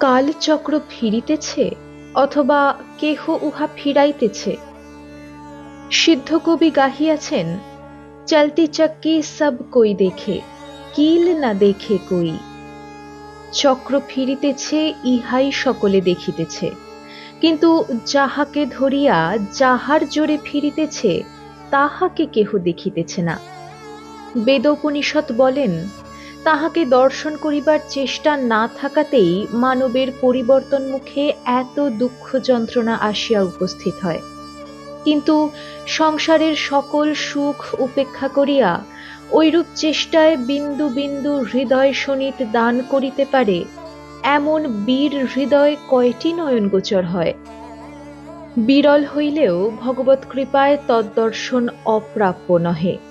কালচক্র ফিরিতেছে অথবা কেহ উহা ফিরাইতেছে? সিদ্ধ কবি গাহিয়াছেন, চলতি চক্কি সব কই দেখে, কিল না দেখে কই? চক্র ফিরিতেছে, ইহাই সকলে দেখিতেছে। কিন্তু যাহাকে ধরিয়া যাহার জোরে ফিরিতেছে, তাহাকে কেহ দেখিতেছে না। বেদোপনিষৎ বলেন তাহাকে দর্শন করিবার চেষ্টা না থাকাতেই মানবের পরিবর্তন মুখে এত দুঃখ যন্ত্রণা আসিয়া উপস্থিত হয়। কিন্তু সংসারের সকল সুখ উপেক্ষা করিয়া ঐরূপ চেষ্টায় বিন্দু বিন্দু হৃদয় শোনিত দান করিতে পারে, এমন বীর হৃদয় কয়টি নয়নগোচর হয়? বিরল হইলেও ভগবত কৃপায় তদ্দর্শন অপ্রাপ্য নহে।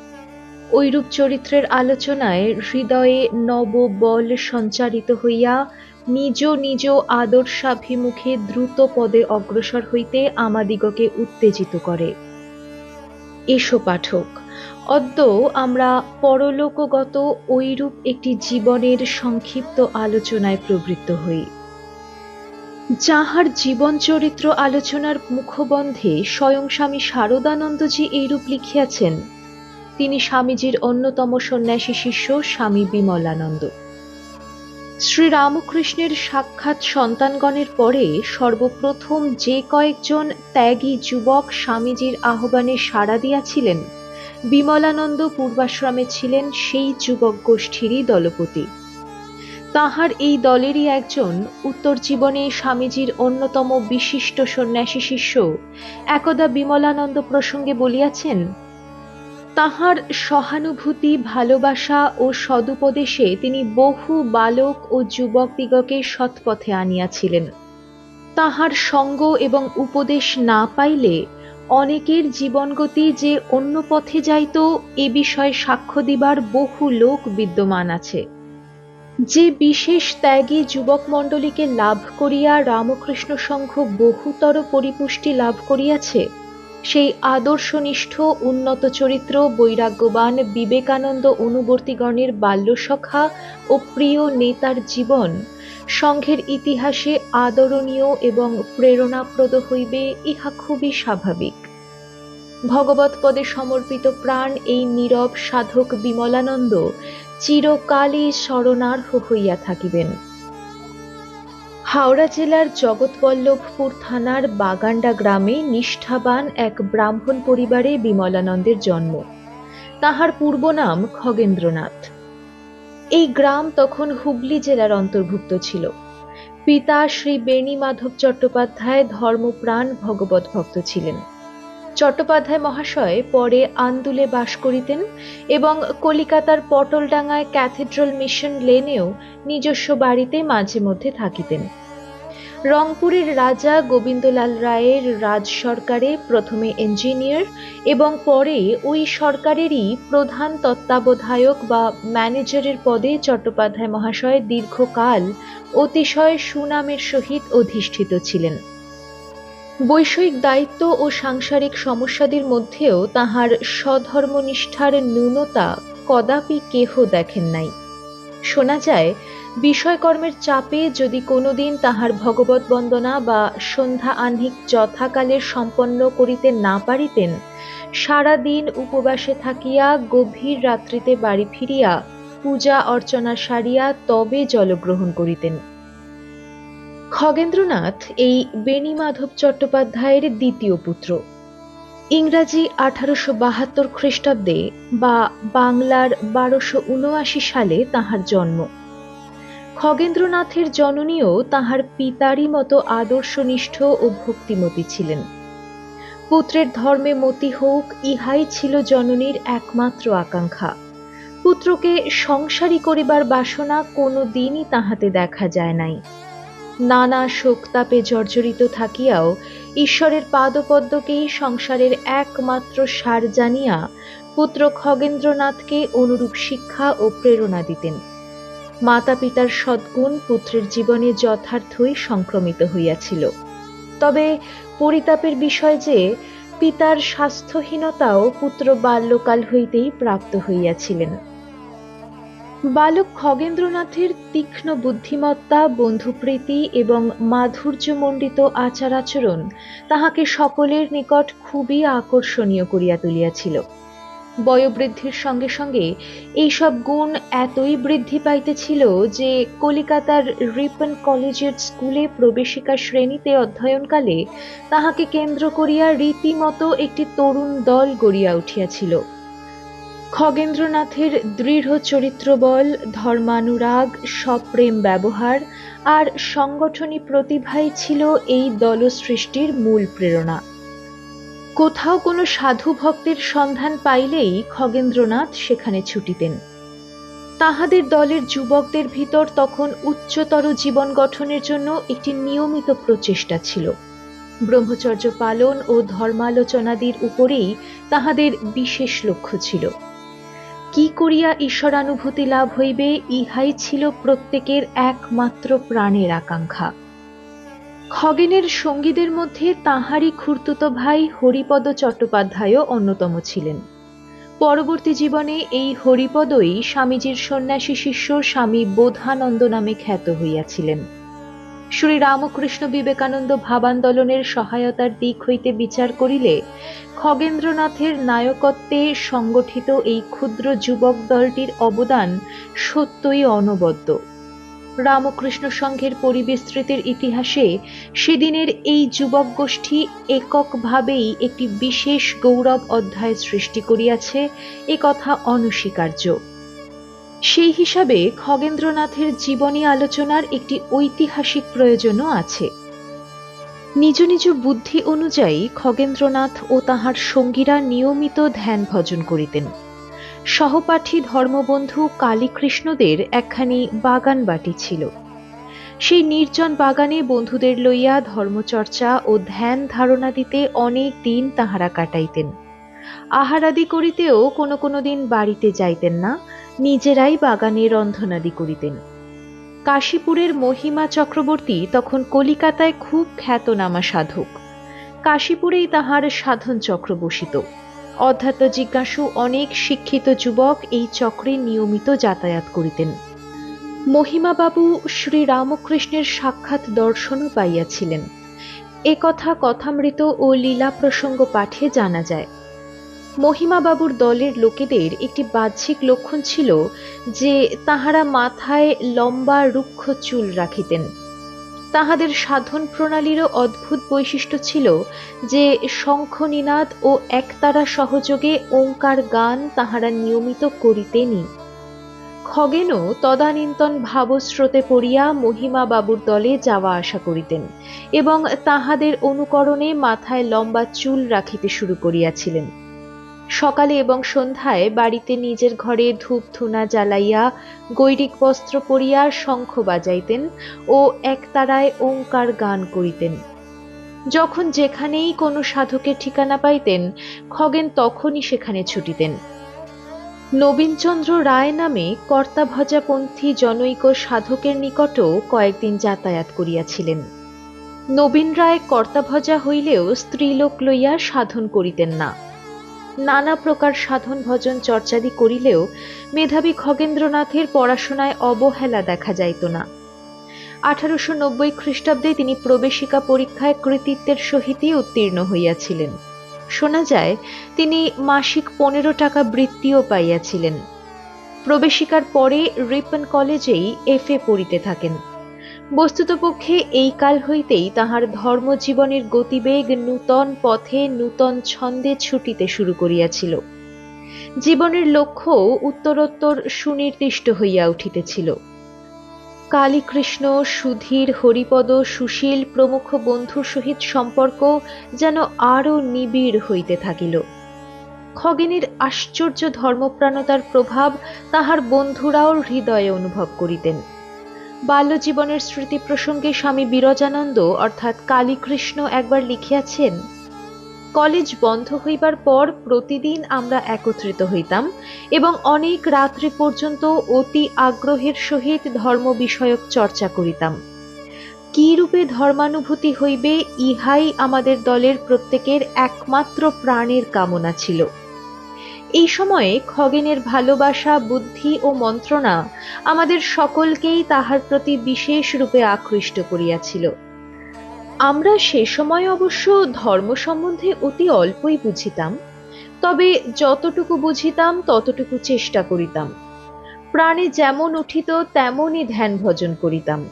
ঐরূপ চরিত্রের আলোচনায় হৃদয়ে নব বল সঞ্চারিত হইয়া নিজ নিজ আদর্শাভিমুখে দ্রুত পদে অগ্রসর হইতে আমাদিগকে উত্তেজিত করে। এসো পাঠক, অদ্য আমরা পরলোকগত ঐরূপ একটি জীবনের সংক্ষিপ্ত আলোচনায় প্রবৃত্ত হই। যাহার জীবন চরিত্র আলোচনার মুখবন্ধে স্বয়ং স্বামী শারদানন্দজি এইরূপ লিখিয়াছেন তিনি স্বামীজির অন্যতম সন্ন্যাসী শিষ্য স্বামী বিমলানন্দ। শ্রীরামকৃষ্ণের সাক্ষাৎ সন্তানগণের পরে সর্বপ্রথম যে কয়েকজন ত্যাগী যুবক স্বামীজির আহ্বানে সাড়া দিয়াছিলেন, বিমলানন্দ পূর্বাশ্রমে ছিলেন সেই যুবক গোষ্ঠীরই দলপতি। তাহার এই দলেরই একজন উত্তর জীবনে স্বামীজির অন্যতম বিশিষ্ট সন্ন্যাসী শিষ্য একদা বিমলানন্দ প্রসঙ্গে বলিয়াছেন তাহার সহানুভূতি, ভালোবাসা ও সদুপদেশে তিনি বহু বালক ও যুবকদিগকে সৎপথে আনিয়াছিলেন। তাহার সঙ্গ এবং উপদেশ না পাইলে অনেকের জীবনগতি যে অন্য পথে যাইত, এ বিষয়ে সাক্ষ্য দিবার বহু লোক বিদ্যমান আছে। যে বিশেষ ত্যাগী যুবক মণ্ডলীকে লাভ করিয়া রামকৃষ্ণ সংঘ বহুতর পরিপুষ্টি লাভ করিয়াছে সেই আদর্শনিষ্ঠ, উন্নত চরিত্র, বৈরাগ্যবান, বিবেকানন্দ অনুবর্তীগণের বাল্যসখা ও প্রিয় নেতার জীবন। সংঘের ইতিহাসে আদরণীয় এবং প্রেরণাপ্রদ হইবে, ইহা খুবই স্বাভাবিক। ভগবত পদে সমর্পিত প্রাণ এই নীরব সাধক বিমলানন্দ চিরকালই শরণার্হ হইয়া থাকিবেন। হাওড়া জেলার জগৎবল্লভপুর থানার বাগান্ডা গ্রামে নিষ্ঠাবান এক ব্রাহ্মণ পরিবারে বিমলানন্দের জন্ম। তাহার পূর্ব নাম খগেন্দ্রনাথ। এই গ্রাম তখন হুগলি জেলার অন্তর্ভুক্ত ছিল। পিতা শ্রী বেণী মাধব চট্টোপাধ্যায় ধর্মপ্রাণ ভগবত ভক্ত ছিলেন। চট্টোপাধ্যায় মহাশয় পরে আন্দুলে বাস করিতেন এবং কলিকাতার পটলডাঙ্গায় ক্যাথেড্রাল মিশন লেনেও নিজস্ব বাড়িতে মাঝে মধ্যে থাকিতেন। রংপুরের রাজা গোবিন্দলাল রায়ের রাজ সরকারে প্রথমে ইঞ্জিনিয়ার এবং পরে ওই সরকারেরই প্রধান তত্ত্বাবধায়ক বা ম্যানেজারের পদে চট্টোপাধ্যায় মহাশয় দীর্ঘকাল অতিশয় সুনামের সহিত অধিষ্ঠিত ছিলেন। বৈষয়িক দায়িত্ব ও সাংসারিক সমস্যাদির মধ্যেও তাহার স্বধর্মনিষ্ঠার ন্যূনতা কদাপি কেহ দেখেন নাই। শোনা যায়, বিষয়কর্মের চাপে যদি কোনোদিন তাহার ভগবত বন্দনা বা সন্ধ্যা আহ্নিক যথাকালে সম্পন্ন করিতে না পারিতেন সারা দিন উপবাসে থাকিয়া গভীর রাত্রিতে বাড়ি ফিরিয়া পূজা অর্চনা সারিয়া তবে জলগ্রহণ করিতেন। খগেন্দ্রনাথ এই বেণীমাধব চট্টোপাধ্যায়ের দ্বিতীয় পুত্র। ইংরাজি আঠারোশো বাহাত্তর খ্রিস্টাব্দে বা বাংলার বারোশো উনআশি সালে তাহার জন্ম। খগেন্দ্রনাথের জননীও তাহার পিতারই মতো আদর্শনিষ্ঠ ও ভক্তিমতী ছিলেন। পুত্রের ধর্মে মতি হোক ইহাই ছিল জননীর একমাত্র আকাঙ্ক্ষা। পুত্রকে সংসারী করিবার বাসনা কোনো দিনই তাহাতে দেখা যায় নাই। নানা শোকতাপে জর্জরিত থাকিয়াও ঈশ্বরের পাদপদ্মকেই সংসারের একমাত্র সার জানিয়া পুত্র খগেন্দ্রনাথকে অনুরূপ শিক্ষা ও প্রেরণা দিতেন। মাতা পিতার সদ্গুণ পুত্রের জীবনে যথার্থই সংক্রমিত হইয়াছিল। তবে পরিতাপের বিষয় যে, পিতার স্বাস্থ্যহীনতাও পুত্র বাল্যকাল হইতেই প্রাপ্ত হইয়াছিলেন। বালক খগেন্দ্রনাথের তীক্ষ্ণ বুদ্ধিমত্তা, বন্ধুপ্রীতি এবং মাধুর্যমণ্ডিত আচার আচরণ তাহাকে সকলের নিকট খুবই আকর্ষণীয় করিয়া তুলিয়াছিল। বয়োবৃদ্ধির সঙ্গে সঙ্গে এইসব গুণ এতই বৃদ্ধি পাইতেছিল যে কলিকাতার রিপন কলেজের স্কুলে প্রবেশিকা শ্রেণীতে অধ্যয়নকালে তাহাকে কেন্দ্র করিয়া রীতিমতো একটি তরুণ দল গড়িয়া উঠিয়াছিল। খগেন্দ্রনাথের দৃঢ় চরিত্রবল, ধর্মানুরাগ, সপ্রেম ব্যবহার আর সংগঠনী প্রতিভাই ছিল এই দল সৃষ্টির মূল প্রেরণা। কোথাও কোনো সাধু ভক্তের সন্ধান পাইলেই খগেন্দ্রনাথ সেখানে ছুটিতেন। তাহাদের দলের যুবকদের ভিতর তখন উচ্চতর জীবন গঠনের জন্য একটি নিয়মিত প্রচেষ্টা ছিল। ব্রহ্মচর্য পালন ও ধর্মালোচনাদির উপরেই তাহাদের বিশেষ লক্ষ্য ছিল। কি করিয়া ঈশ্বরানুভূতি লাভ হইবে, ইহাই ছিল প্রত্যেকের একমাত্র প্রাণের আকাঙ্ক্ষা। খগেনের সঙ্গীদের মধ্যে তাঁহারই খুর্তুত ভাই হরিপদ চট্টোপাধ্যায়ও অন্যতম ছিলেন। পরবর্তী জীবনে এই হরিপদই স্বামীজির সন্ন্যাসী শিষ্য স্বামী বোধানন্দ নামে খ্যাত হইয়াছিলেন। শ্রী রামকৃষ্ণ বিবেকানন্দ ভাবান্দোলনের সহায়তার দিক হইতে বিচার করিলে খগেন্দ্রনাথের নায়কত্বে সংগঠিত এই ক্ষুদ্র যুবক দলটির অবদান সত্যই অনবদ্য। রামকৃষ্ণ সংঘের পরিবিস্তৃতির ইতিহাসে সেদিনের এই যুবক গোষ্ঠী এককভাবেই একটি বিশেষ গৌরব অধ্যায় সৃষ্টি করিয়াছে এ কথা অনস্বীকার্য। সেই হিসাবে খগেন্দ্রনাথের জীবনী আলোচনার একটি ঐতিহাসিক প্রয়োজনও আছে। নিজ নিজ বুদ্ধি অনুযায়ী খগেন্দ্রনাথ ও তাহার সঙ্গীরা নিয়মিত ধ্যান ভজন করিতেন। সহপাঠী ধর্মবন্ধু কালীকৃষ্ণদের একখানি বাগান বাটি ছিল। সেই নির্জন বাগানে বন্ধুদের লইয়া ধর্মচর্চা ও ধ্যান ধারণা দিতে অনেক দিন তাহারা কাটাইতেন। আহারাদি করিতেও কোনো কোনো দিন বাড়িতে যাইতেন না নিজেরাই বাগানে রন্ধনাদি করিতেন। কাশীপুরের মহিমা চক্রবর্তী তখন কলিকাতায় খুব খ্যাতনামা সাধক। কাশীপুরেই তাহার সাধন চক্র বসিত। অধ্যাত্ম জিজ্ঞাসু অনেক শিক্ষিত যুবক এই চক্রে নিয়মিত যাতায়াত করিতেন। মহিমাবাবু শ্রী রামকৃষ্ণের সাক্ষাৎ দর্শনও পাইয়াছিলেন। একথা কথামৃত ও লীলা প্রসঙ্গ পাঠে জানা যায়। মহিমাবাবুর দলের লোকেদের একটি বাহ্যিক লক্ষণ ছিল যে তাহারা মাথায় লম্বা রুক্ষ চুল রাখিতেন। তাহাদের সাধন প্রণালীরও অদ্ভুত বৈশিষ্ট্য ছিল যে শঙ্খনিনাদ ও একতারা সহযোগে ওঙ্কার গান তাহারা নিয়মিত করিতেনি। খগেনও তদানীন্তন ভাবস্রোতে পড়িয়া মহিমা বাবুর দলে যাওয়া আসা করিতেন এবং তাহাদের অনুকরণে মাথায় লম্বা চুল রাখিতে শুরু করিয়াছিলেন। সকালে এবং সন্ধ্যায় বাড়িতে নিজের ঘরে ধূপ ধুনা জ্বালাইয়া গৈরিক বস্ত্র পরিয়া শঙ্খ বাজাইতেন ও একতারায় ওঙ্কার গান করিতেন। যখন যেখানেই কোনো সাধকের ঠিকানা পাইতেন, খগেন তখনই সেখানে ছুটিতেন। নবীনচন্দ্র রায় নামে কর্তাভজাপন্থী জনৈক সাধকের নিকটও কয়েকদিন যাতায়াত করিয়াছিলেন। নবীন রায় কর্তাভজা হইলেও স্ত্রীলোক লইয়া সাধন করিতেন না। নানা প্রকার সাধন ভজন চর্চাদি করিলেও মেধাবী খগেন্দ্রনাথের পড়াশোনায় অবহেলা দেখা যাইত না। আঠারোশো নব্বই খ্রিস্টাব্দে তিনি প্রবেশিকা পরীক্ষায় কৃতিত্বের সহিতই উত্তীর্ণ হইয়াছিলেন। শোনা যায়, তিনি মাসিক পনেরো টাকা বৃত্তিও পাইয়াছিলেন। প্রবেশিকার পরে রিপন কলেজেই এফ এ পড়িতে থাকেন। বস্তুতপক্ষে এই কাল হইতেই তাহার ধর্মজীবনের গতিবেগ নূতন পথে নূতন ছন্দে ছুটিতে শুরু করিয়াছিল। জীবনের লক্ষ্য উত্তরোত্তর সুনির্দিষ্ট হইয়া উঠিতেছিল। কালীকৃষ্ণ, সুধীর, হরিপদ, সুশীল প্রমুখ বন্ধুর সহিত সম্পর্ক যেন আরও নিবিড় হইতে থাকিল। খগেনের আশ্চর্য ধর্মপ্রাণতার প্রভাব তাহার বন্ধুরাও হৃদয়ে অনুভব করিতেন। বাল্যজীবনের স্মৃতি প্রসঙ্গে স্বামী বিরজানন্দ, অর্থাৎ কালীকৃষ্ণ, একবার লিখিয়াছেন, কলেজ বন্ধ হইবার পর প্রতিদিন আমরা একত্রিত হইতাম এবং অনেক রাত্রি পর্যন্ত অতি আগ্রহের সহিত ধর্ম বিষয়ক চর্চা করিতাম। কি রূপে ধর্মানুভূতি হইবে, ইহাই আমাদের দলের প্রত্যেকের একমাত্র প্রাণের কামনা ছিল। এই সময়ে খগেনের ভালোবাসা, বুদ্ধি ও মন্ত্রণা আমাদের সকলকেই তাহার প্রতি বিশেষ রূপে আকৃষ্ট করিয়াছিল। আমরা সে সময় অবশ্য ধর্ম সম্বন্ধে অতি অল্পই বুঝিতাম, তবে যতটুকু বুঝিতাম, ততটুকু চেষ্টা করিতাম। প্রাণে যেমন উঠিত, তেমনই ধ্যান ভজন করিতাম।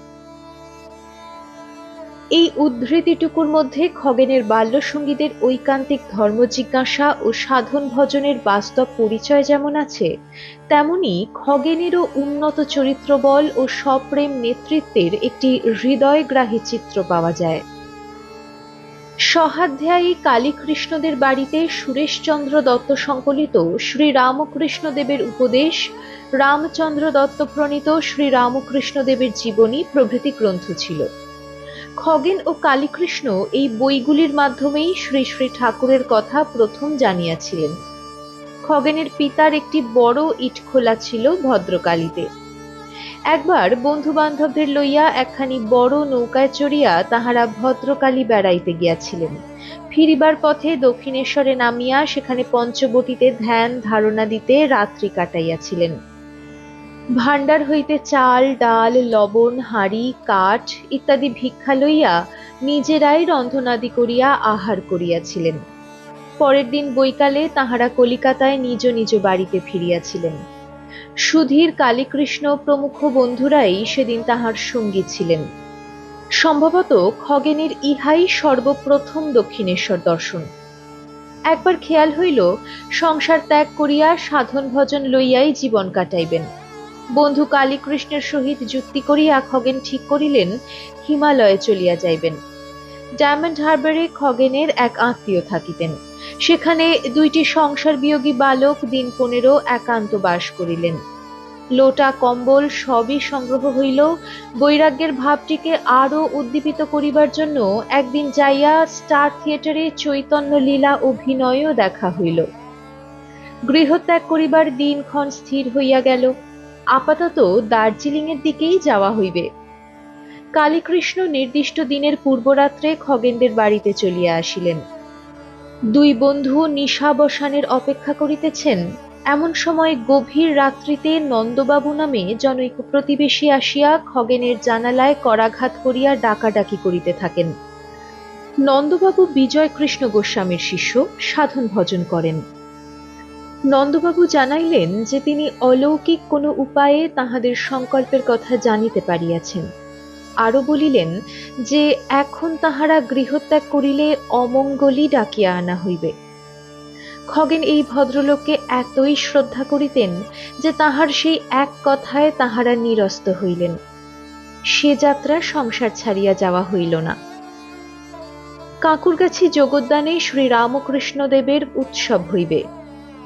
এই উদ্ধৃতিটুকুর মধ্যে খগেনের বাল্যসঙ্গীদের ঐকান্তিক ধর্ম জিজ্ঞাসা ও সাধন ভজনের বাস্তব পরিচয় যেমন আছে, তেমনি খগেনেরও উন্নত চরিত্রবল ও সপ্রেম নেতৃত্বের একটি হৃদয়গ্রাহী চিত্র পাওয়া যায়। সহাধ্যায়ী কালীকৃষ্ণদের বাড়িতে সুরেশচন্দ্র দত্ত সংকলিত শ্রী রামকৃষ্ণদেবের উপদেশ, রামচন্দ্র দত্ত প্রণীত শ্রী রামকৃষ্ণদেবের জীবনী প্রভৃতি গ্রন্থ ছিল। খগেন ও কালীকৃষ্ণ এই বইগুলির মাধ্যমেই শ্রী শ্রী ঠাকুরের কথা প্রথম জানিয়াছিলেন। খগেনের পিতার একটি বড় ইটখোলা ছিল ভদ্রকালীতে। একবার বন্ধু বান্ধবদের লইয়া একখানি বড় নৌকায় চড়িয়া তাহারা ভদ্রকালী বেড়াইতে গিয়াছিলেন। ফিরিবার পথে দক্ষিণেশ্বরে নামিয়া সেখানে পঞ্চবটিতে ধ্যান ধারণা দিতে রাত্রি কাটাইয়াছিলেন। ভাণ্ডার হইতে চাল, ডাল, লবণ, হাঁড়ি, কাঠ ইত্যাদি ভিক্ষা লইয়া নিজেরাই রন্ধনাদি করিয়া আহার করিয়াছিলেন। পরের দিন বৈকালে তাহারা কলিকাতায় নিজ নিজ বাড়িতে ফিরিয়াছিলেন। সুধীর কালীকৃষ্ণ প্রমুখ বন্ধুরাই সেদিন তাহার সঙ্গী ছিলেন। সম্ভবত খগেনের ইহাই সর্বপ্রথম দক্ষিণেশ্বর দর্শন। একবার খেয়াল হইল, সংসার ত্যাগ করিয়া সাধন ভজন লইয়াই জীবন কাটাইবেন। বন্ধু কালীকৃষ্ণের সহিত যুক্তি করিয়া খগেন ঠিক করিলেন, হিমালয়ে চলিয়া যাইবেন। ডায়মন্ড হারবারে খগেনের এক আত্মীয় থাকিতেন। সেখানে দুইটি সংসার বিয়োগী বালক দিন পনেরো একান্ত বাস করিলেন। লোটা কম্বল সবই সংগ্রহ হইল, বৈরাগ্যের ভাবটিকে আরও উদ্দীপিত করিবার জন্য একদিন যাইয়া স্টার থিয়েটারে চৈতন্য লীলা অভিনয়ও দেখা হইল। গৃহত্যাগ করিবার দিনক্ষণ স্থির হইয়া গেল। আপাতত দার্জিলিংয়ের দিকেই যাওয়া হইবে। কালীকৃষ্ণ নির্দিষ্ট দিনের পূর্বরাত্রে খগেনদের বাড়িতে চলিয়া আসিলেন। দুই বন্ধু নিশাবসানের অপেক্ষা করিতেছেন, এমন সময় গভীর রাত্রিতে নন্দবাবু নামে জনৈক প্রতিবেশী আসিয়া খগেনের জানালায় করাঘাত করিয়া ডাকাডাকি করিতে থাকেন। নন্দবাবু বিজয় কৃষ্ণ গোস্বামীর শিষ্য, সাধন ভজন করেন। নন্দবাবু জানাইলেন যে তিনি অলৌকিক কোনো উপায়ে তাহাদের সংকল্পের কথা জানিতে পারিয়াছেন। আরও বলিলেন যে এখন তাহারা গৃহত্যাগ করিলে অমঙ্গলই ডাকিয়া আনা হইবে। খগেন এই ভদ্রলোককে এতই শ্রদ্ধা করিতেন যে তাহার সেই এক কথায় তাহারা নিরস্ত হইলেন। সে যাত্রা সংসার ছাড়িয়া যাওয়া হইল না। কাকুরগাছি যোগোদ্যানে শ্রী রামকৃষ্ণ দেবের উৎসব হইবে।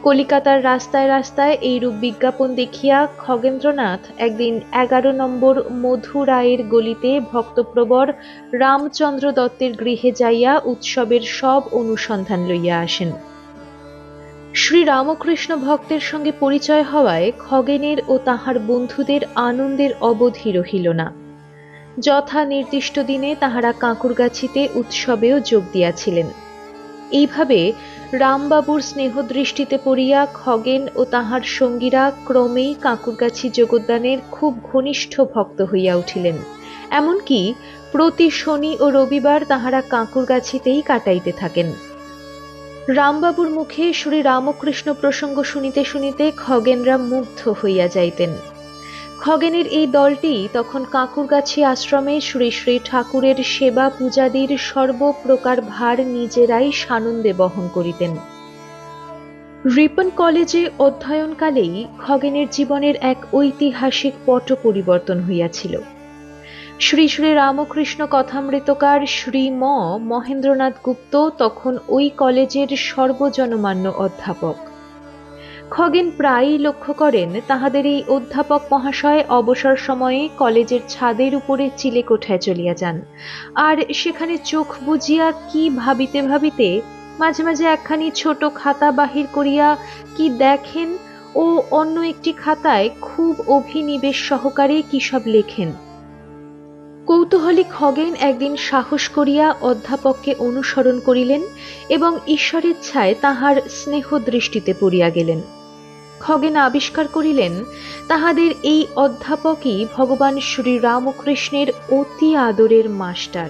কলিকাতার রাস্তায় রাস্তায় এইরূপ বিজ্ঞাপন দেখিয়া খগেন্দ্রনাথ একদিন এগারো নম্বর মধু রায়ের গলিতে ভক্তপ্রবর রামচন্দ্র দত্তের গৃহে যাইয়া উৎসবের সব অনুসন্ধান লইয়া আসেন। শ্রী রামকৃষ্ণ ভক্তের সঙ্গে পরিচয় হওয়ায় খগেনের ও তাহার বন্ধুদের আনন্দের অবধি রহিল না। যথা নির্দিষ্ট দিনে তাহারা কাঁকুরগাছিতে উৎসবেও যোগ দিয়াছিলেন। এইভাবে রামবাবুর স্নেহদৃষ্টিতে পড়িয়া খগেন ও তাহার সঙ্গীরা ক্রমেই কাকুরগাছি যোগদানের খুব ঘনিষ্ঠ ভক্ত হইয়া উঠিলেন। এমনকি প্রতি শনি ও রবিবার তাহারা কাঁকুরগাছিতেই কাটাইতে থাকেন। রামবাবুর মুখে শ্রী রামকৃষ্ণ প্রসঙ্গ শুনিতে শুনিতে খগেনরা মুগ্ধ হইয়া যাইতেন। খগেনের এই দলটি তখন কাকুরগাছি আশ্রমে শ্রী শ্রী ঠাকুরের সেবা পূজাদির সর্বপ্রকার ভার নিজেরাই সানন্দে বহন করিতেন। রিপন কলেজে অধ্যয়নকালেই খগেনের জীবনের এক ঐতিহাসিক পট পরিবর্তন হইয়াছিল। শ্রী শ্রী রামকৃষ্ণ কথামৃতকার শ্রী ম মহেন্দ্রনাথ গুপ্ত তখন ওই কলেজের সর্বজনমান্য অধ্যাপক। খগেন প্রায়ই লক্ষ্য করেন তাহাদের এই অধ্যাপক মহাশয় অবসর সময়ে কলেজের ছাদের উপরে চিলে কোঠায় চলিয়া যান। আর সেখানে চোখ বুজিয়া কি ভাবিতে ভাবিতে মাঝে মাঝে একখানি ছোট খাতা বাহির করিয়া কি দেখেন ও অন্য একটি খাতায় খুব অভিনিবেশ সহকারে কি সব লেখেন। কৌতূহলী খগেন একদিন সাহস করিয়া অধ্যাপককে অনুসরণ করিলেন এবং ঈশ্বরেচ্ছায় তাহার স্নেহ দৃষ্টিতে পড়িয়া গেলেন। খগেন আবিষ্কার করিলেন, তাহাদের এই অধ্যাপকই ভগবান শ্রী রামকৃষ্ণের অতি আদরের মাস্টার।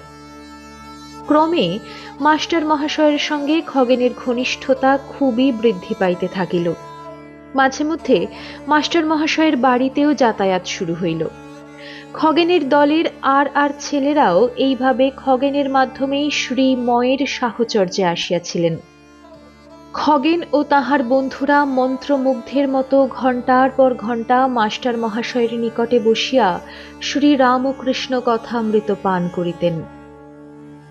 ক্রমে মাস্টার মহাশয়ের সঙ্গে খগেনের ঘনিষ্ঠতা খুবই বৃদ্ধি পাইতে থাকিল। মাঝে মধ্যে মাস্টার মহাশয়ের বাড়িতেও যাতায়াত শুরু হইল। খগেনের দলের আর আর ছেলেরাও এইভাবে খগেনের মাধ্যমেই শ্রী ময়ের সাহচর্যে আসিয়াছিলেন। খগেন ও তাহার বন্ধুরা মন্ত্রমুগ্ধের মতো ঘণ্টার পর ঘণ্টা মাস্টার মহাশয়ের নিকটে বসিয়া শ্রী রামকৃষ্ণ কথামৃত পান করিতেন।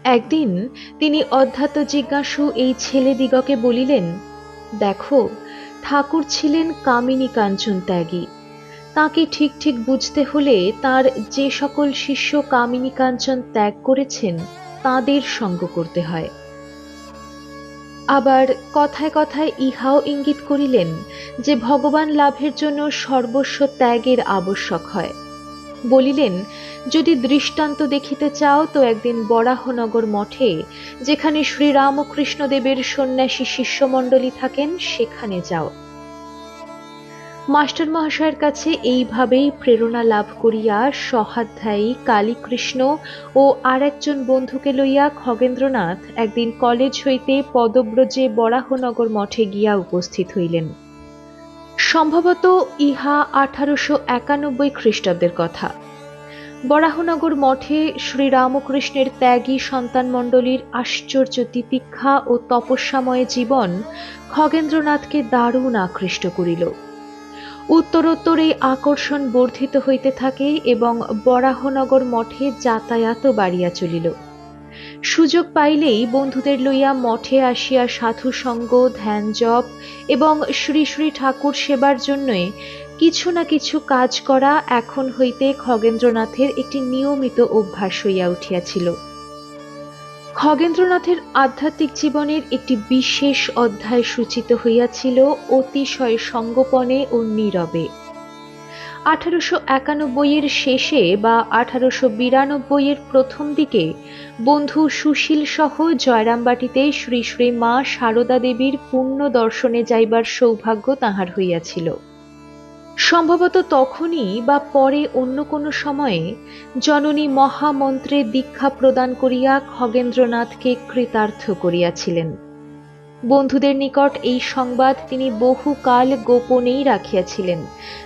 একদিন তিনি অধ্যাত্ম জিজ্ঞাসু এই ছেলেদিগকে বলিলেন, দেখো, ঠাকুর ছিলেন কামিনী কাঞ্চন ত্যাগী। তাকে ঠিক ঠিক বুঝতে হলে তার যে সকল শিষ্য কামিনী কাঞ্চন ত্যাগ করেছেন, তাদের সঙ্গ করতে হয়। আবার কথায় কথায় ইহাও ইঙ্গিত করিলেন যে ভগবান লাভের জন্য সর্বস্ব ত্যাগের আবশ্যক হয়। বলিলেন, যদি দৃষ্টান্ত দেখিতে চাও তো একদিন বরাহনগর মঠে, যেখানে শ্রীরামকৃষ্ণদেবের সন্ন্যাসী শিষ্যমণ্ডলী থাকেন, সেখানে যাও। মাস্টার মহাশয়ের কাছে এইভাবেই প্রেরণা লাভ করিয়া সহাধ্যায়ী কালীকৃষ্ণ ও আর একজন বন্ধুকে লইয়া খগেন্দ্রনাথ একদিন কলেজ হইতে পদব্রজে বরাহনগর মঠে গিয়া উপস্থিত হইলেন। সম্ভবত ইহা আঠারোশো একানব্বই খ্রিস্টাব্দের কথা। বরাহনগর মঠে শ্রীরামকৃষ্ণের ত্যাগী সন্তানমণ্ডলীর আশ্চর্য তিতিক্ষা ও তপস্যাময় জীবন খগেন্দ্রনাথকে দারুণ আকৃষ্ট করিল। উত্তরোত্তর এই আকর্ষণ বর্ধিত হইতে থাকে এবং বরাহনগর মঠে যাতায়াতও বাড়িয়া চলিল। সুযোগ পাইলেই বন্ধুদের লইয়া মঠে আসিয়া সাধু সঙ্গ ধ্যান জপ এবং শ্রী শ্রী ঠাকুর সেবার জন্যই কিছু না কিছু কাজ করা এখন হইতে খগেন্দ্রনাথের একটি নিয়মিত অভ্যাস হইয়া উঠিয়াছিল। খগেন্দ্রনাথের আধ্যাত্মিক জীবনের একটি বিশেষ অধ্যায় সূচিত হইয়াছিল অতিশয় সঙ্গোপনে ও নীরবে। আঠারোশো একানব্বইয়ের শেষে বা আঠারোশো বিরানব্বইয়ের প্রথম দিকে বন্ধু সুশীল সহ জয়রামবাটিতে শ্রী শ্রী মা সারদা দেবীর পুণ্য দর্শনে যাইবার সৌভাগ্য তাহার হইয়াছিল। সম্ভবত তখনই বা পরে অন্য কোনো সময়ে জননী মহামন্ত্রে দীক্ষা প্রদান করিয়া খগেন্দ্রনাথকে কৃতার্থ করিয়াছিলেন। বন্ধুদের নিকট এই সংবাদ তিনি বহুকাল গোপনেই রাখিয়াছিলেন।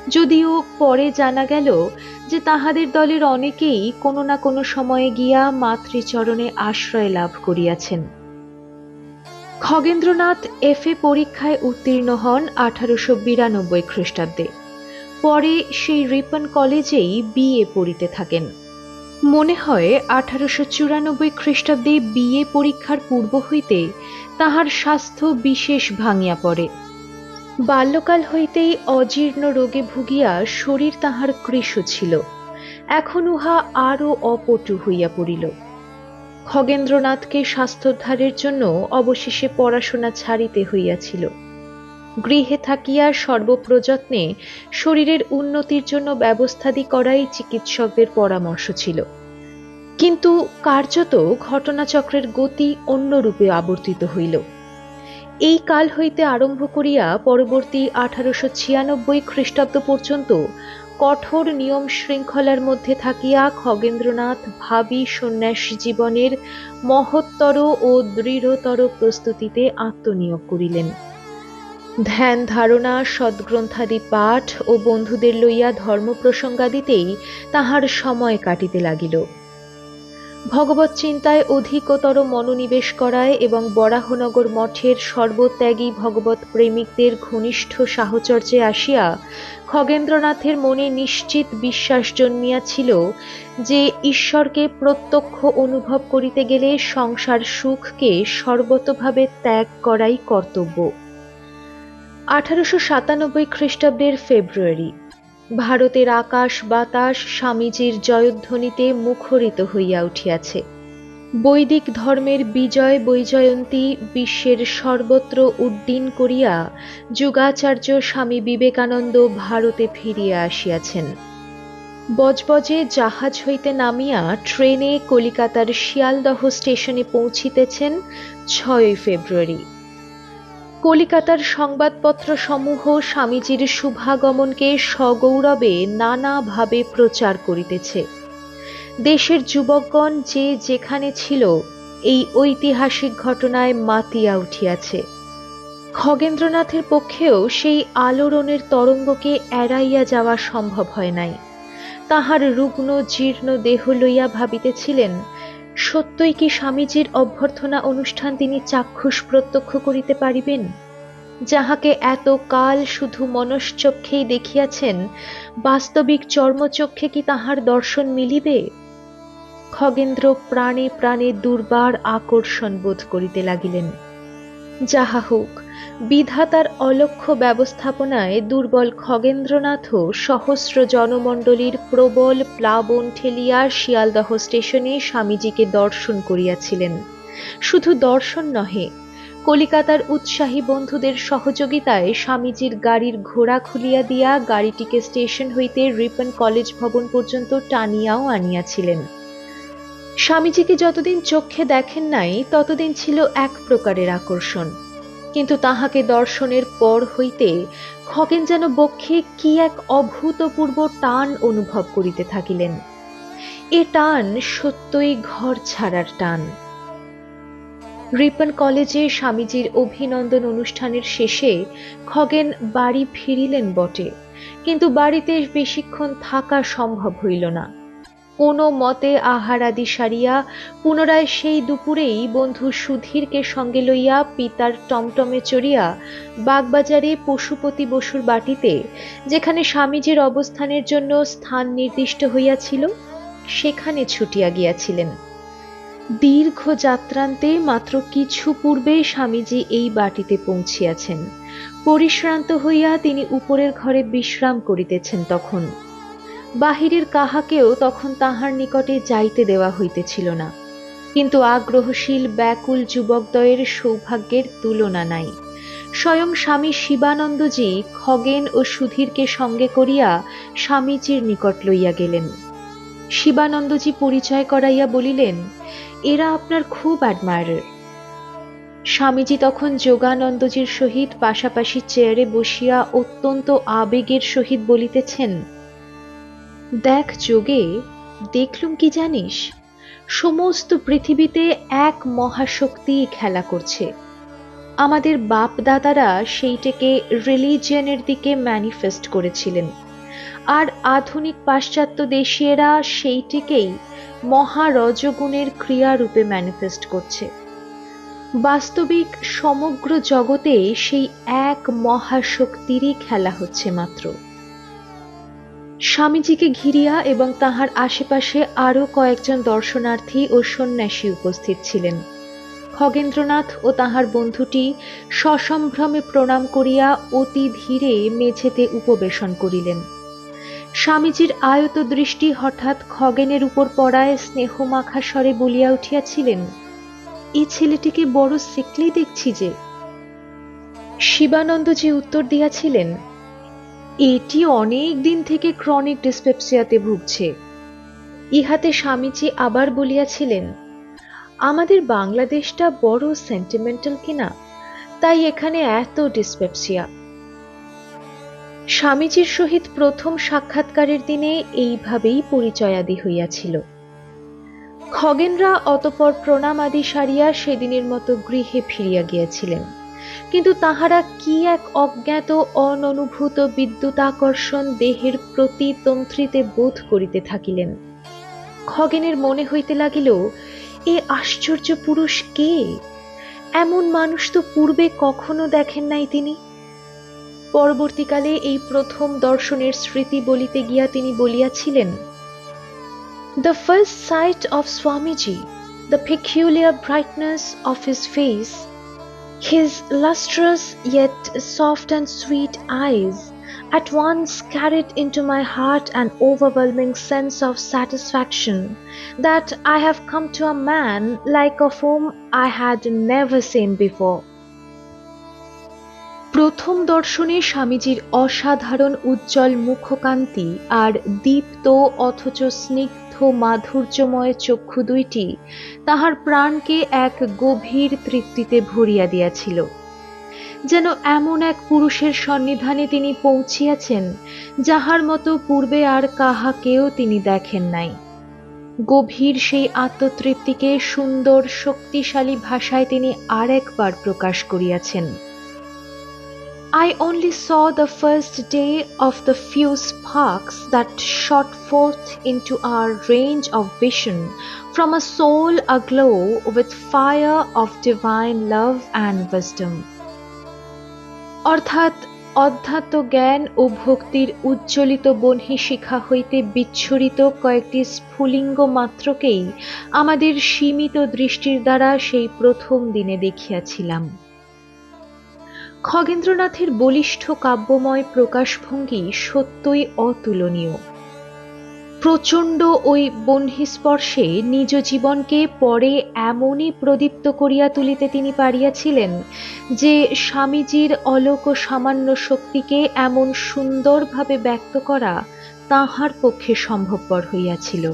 যদিও পরে জানা গেল যে তাহাদের দলের অনেকেই কোনো না কোনো সময়ে গিয়া মাতৃচরণে আশ্রয় লাভ করিয়াছেন। খগেন্দ্রনাথ এফ এ পরীক্ষায় উত্তীর্ণ হন আঠারোশো বিরানব্বই খ্রিস্টাব্দে। পরে সেই রিপন কলেজেই বিএ পড়িতে থাকেন। মনে হয় আঠারোশো চুরানব্বই খ্রিস্টাব্দে বিএ পরীক্ষার পূর্ব হইতে তাহার স্বাস্থ্য বিশেষ ভাঙিয়া পড়ে। বাল্যকাল হইতেই অজীর্ণ রোগে ভুগিয়া শরীর তাহার কৃশ ছিল। এখন উহা আরও অপটু হইয়া পড়িল। খগেন্দ্রনাথকে স্বাস্থ্যোদ্ধারের জন্য অবশেষে পড়াশোনা ছাড়িতে হইয়াছিল। গৃহে থাকিয়া সর্বপ্রযত্নে শরীরের উন্নতির জন্য ব্যবস্থাদি করাই চিকিৎসকদের পরামর্শ ছিল। কিন্তু কার্যত ঘটনাচক্রের গতি অন্যরূপে আবর্তিত হইল। এই কাল হইতে আরম্ভ করিয়া পরবর্তী আঠারোশো ছিয়ানব্বই খ্রিস্টাব্দ পর্যন্ত কঠোর নিয়ম শৃঙ্খলার মধ্যে থাকিয়া খগেন্দ্রনাথ ভাবি সন্ন্যাস জীবনের মহত্তর ও দৃঢ়তর প্রস্তুতিতে আত্মনিয়োগ করিলেন। ধ্যান ধারণা সদ্গ্রন্থাদি পাঠ ও বন্ধুদের লইয়া ধর্ম প্রসঙ্গাদিতেই তাহার সময় কাটিতে লাগিল। ভগবত চিন্তায় অধিকতর মনোনিবেশ করায় এবং বরাহনগর মঠের সর্বত্যাগী ভগবত প্রেমিকদের ঘনিষ্ঠ সাহচর্যে আসিয়া খগেন্দ্রনাথের মনে নিশ্চিত বিশ্বাস জন্মিয়াছিল যে ঈশ্বরকে প্রত্যক্ষ অনুভব করিতে গেলে সংসার সুখকে সর্বতভাবে ত্যাগ করাই কর্তব্য। আঠারোশো সাতানব্বই খ্রিস্টাব্দের ফেব্রুয়ারি। ভারতের আকাশ বাতাস স্বামীজির জয়ধ্বনিতে মুখরিত হইয়া উঠিয়াছে। বৈদিক ধর্মের বিজয় বৈজয়ন্তী বিশ্বের সর্বত্র উড্ডীন করিয়া যুগাচার্য স্বামী বিবেকানন্দ ভারতে ফিরিয়া আসিয়াছেন। বজবজে জাহাজ হইতে নামিয়া ট্রেনে কলিকাতার শিয়ালদহ স্টেশনে পৌঁছিতেছেন ছয়ই ফেব্রুয়ারি। কলিকাতার সংবাদপত্র সমূহ স্বামীজির শুভাগমনকে সগৌরবে নানাভাবে প্রচার করিতেছে। দেশের যুবকগণ যে যেখানে ছিল, এই ঐতিহাসিক ঘটনায় মাতিয়া উঠিয়াছে। খগেন্দ্রনাথের পক্ষেও সেই আলোড়নের তরঙ্গকে এড়াইয়া যাওয়া সম্ভব হয় নাই। তাহার রুগ্ন, জীর্ণ দেহ লইয়া ভাবিতেছিলেন সত্যই কি স্বামীজির অভ্যর্থনা অনুষ্ঠান তিনি চাক্ষুষ প্রত্যক্ষ করিতে পারিবেন? যাহাকে এত কাল শুধু মনশ্চক্ষেই দেখিয়াছেন, বাস্তবিক চর্মচক্ষে কি তাহার দর্শন মিলিবে? খগেন্দ্র প্রাণে প্রাণে দুর্বার আকর্ষণ বোধ করিতে লাগিলেন। যাহা হোক বিধাতার অলক্ষ্য ব্যবস্থাপনায় দুর্বল খগেন্দ্রনাথও সহস্র জনমণ্ডলীর প্রবল প্লাবন ঠেলিয়া শিয়ালদহ স্টেশনে স্বামীজিকে দর্শন করিয়াছিলেন। শুধু দর্শন নহে, কলিকাতার উৎসাহী বন্ধুদের সহযোগিতায় স্বামীজির গাড়ির ঘোড়া খুলিয়া দিয়া গাড়িটিকে স্টেশন হইতে রিপন কলেজ ভবন পর্যন্ত টানিয়াও আনিয়াছিলেন। স্বামীজিকে যতদিন চক্ষে দেখেন নাই, ততদিন ছিল এক প্রকারের আকর্ষণ। কিন্তু তাহাকে দর্শনের পর হইতে খগেন যেন বক্ষে কি এক অভূতপূর্ব টান অনুভব করিতে থাকিলেন। এ টান সত্যই ঘর ছাড়ার টান। রিপন কলেজে স্বামীজির অভিনন্দন অনুষ্ঠানের শেষে খগেন বাড়ি ফিরিলেন বটে, কিন্তু বাড়িতে বেশিক্ষণ থাকা সম্ভব হইল না। কোনো মতে আহারাদি সারিয়া পুনরায় সেই দুপুরেই বন্ধু সুধীরকে সঙ্গে লইয়া পিতার টমটমে চড়িয়া বাগবাজারে পশুপতি বসুর বাটিতে, যেখানে স্বামীজির অবস্থানের জন্য স্থান নির্দিষ্ট হইয়াছিল, সেখানে ছুটিয়া গিয়াছিলেন। দীর্ঘ যাত্রান্তে মাত্র কিছু পূর্বে স্বামীজি এই বাটিতে পৌঁছিয়াছেন। পরিশ্রান্ত হইয়া তিনি উপরের ঘরে বিশ্রাম করিতেছেন তখন। বাহিরের কাহাকেও তখন তাহার নিকটে যাইতে দেওয়া হইতেছিল না। কিন্তু আগ্রহশীল, ব্যাকুল যুবকদ্বয়ের সৌভাগ্যের তুলনা নাই। স্বয়ং স্বামী শিবানন্দজি খগেন ও সুধীরকে সঙ্গে করিয়া স্বামীজির নিকট লইয়া গেলেন। শিবানন্দজি পরিচয় করাইয়া বলিলেন, এরা আপনার খুব অ্যাডমায়ার স্বামীজি তখন যোগানন্দজির সহিত পাশাপাশি চেয়ারে বসিয়া অত্যন্ত আবেগের সহিত বলিতেছেন দেখ যোগে, দেখলুম কি জানিস? সমস্ত পৃথিবীতে এক মহাশক্তি খেলা করছে। আমাদের বাপ দাদারা সেইটাকে রিলিজিয়নের দিকে ম্যানিফেস্ট করেছিলেন। আর আধুনিক পাশ্চাত্য দেশীয়রা সেইটিকেই মহারজগুণের ক্রিয়ারূপে ম্যানিফেস্ট করছে। বাস্তবিক সমগ্র জগতে সেই এক মহাশক্তিরই খেলা হচ্ছে মাত্র। স্বামীজিকে ঘিরিয়া এবং তাহার আশেপাশে আরও কয়েকজন দর্শনার্থী ও সন্ন্যাসী উপস্থিত ছিলেন। খগেন্দ্রনাথ ও তাহার বন্ধুটি সসম্ভ্রমে প্রণাম করিয়া অতি ধীরে মেঝেতে উপবেশন করিলেন। স্বামীজির আয়ত দৃষ্টি হঠাৎ খগেনের উপর পড়ায় স্নেহমাখা স্বরে বলিয়া উঠিয়াছিলেন, এ ছেলেটিকে বড় সিকলি দেখছি যে। শিবানন্দজি উত্তর দিয়াছিলেন এটি অনেক দিন থেকে ক্রনিক ডিসপেপসিয়াতে ভুগছে। ইহাতে স্বামীজি আবার বলিয়াছিলেন, আমাদের বাংলাদেশটা বড় সেন্টিমেন্টাল কিনা? তাই এখানে এত ডিসপেপসিয়া স্বামীজির সহিত প্রথম সাক্ষাৎকারের দিনে এইভাবেই পরিচয়াদি হইয়াছিল। খগেনরা অতপর প্রণাম আদি সারিয়া সেদিনের মতো গৃহে ফিরিয়া গিয়াছিলেন। কিন্তু তাহারা কি এক অজ্ঞাত, অননুভূত বিদ্যুতাকর্ষণ দেহের প্রতি তন্ত্রিতে বোধ করিতে থাকিলেন? খগেনের মনে হইতে লাগিল, এ আশ্চর্য পুরুষ কে? এমন মানুষ তো পূর্বে কখনো দেখেন নাই তিনি। পরবর্তীকালে এই প্রথম দর্শনের স্মৃতি বলিতে গিয়া তিনি বলিয়াছিলেন the first sight of Swamiji the peculiar brightness of his face His lustrous yet soft and sweet eyes at once carried into my heart an overwhelming sense of satisfaction that I have come to a man like of whom I had never seen before. প্রথম দর্শনে স্বামীজির অসাধারণ উজ্জ্বল মুখকান্তি আর দীপ্ত অথচ স্নিগ্ধ মাধুর্যময় চক্ষু দুইটি তাহার প্রাণকে এক গভীর তৃপ্তিতে ভরিয়া দিয়াছিল। যেন এমন এক পুরুষের সন্নিধানে তিনি পৌঁছিয়াছেন, যাহার মতো পূর্বে আর কাহাকেও তিনি দেখেন নাই। গভীর সেই আত্মতৃপ্তিকে সুন্দর শক্তিশালী ভাষায় তিনি আরেকবার প্রকাশ করিয়াছেন। I only saw the first day of the few sparks that shot forth into our range of vision from a soul aglow with fire of divine love and wisdom. অর্থাৎ অধ্যাত্ম জ্ঞান ও ভক্তির উজ্জ্বলিত বহ্নি শিখা হইতে বিচ্ছুরিত কয়েকটি স্ফুলিঙ্গ মাত্রকেই আমাদের সীমিত দৃষ্টির দ্বারা সেই প্রথম দিনে দেখিয়াছিলাম খগেন্দ্রনাথের বলিষ্ঠ কাব্যময় প্রকাশভঙ্গি সত্যই অতুলনীয়। প্রচণ্ড ওই বহ্নিস্পর্শে নিজ জীবনকে পরে এমনই প্রদীপ্ত করিয়া তুলিতে তিনি পারিয়াছিলেন যে স্বামীজির অলোক সামান্য শক্তিকে এমন সুন্দরভাবে ব্যক্ত করা তাহার পক্ষে সম্ভবপর হইয়াছিল।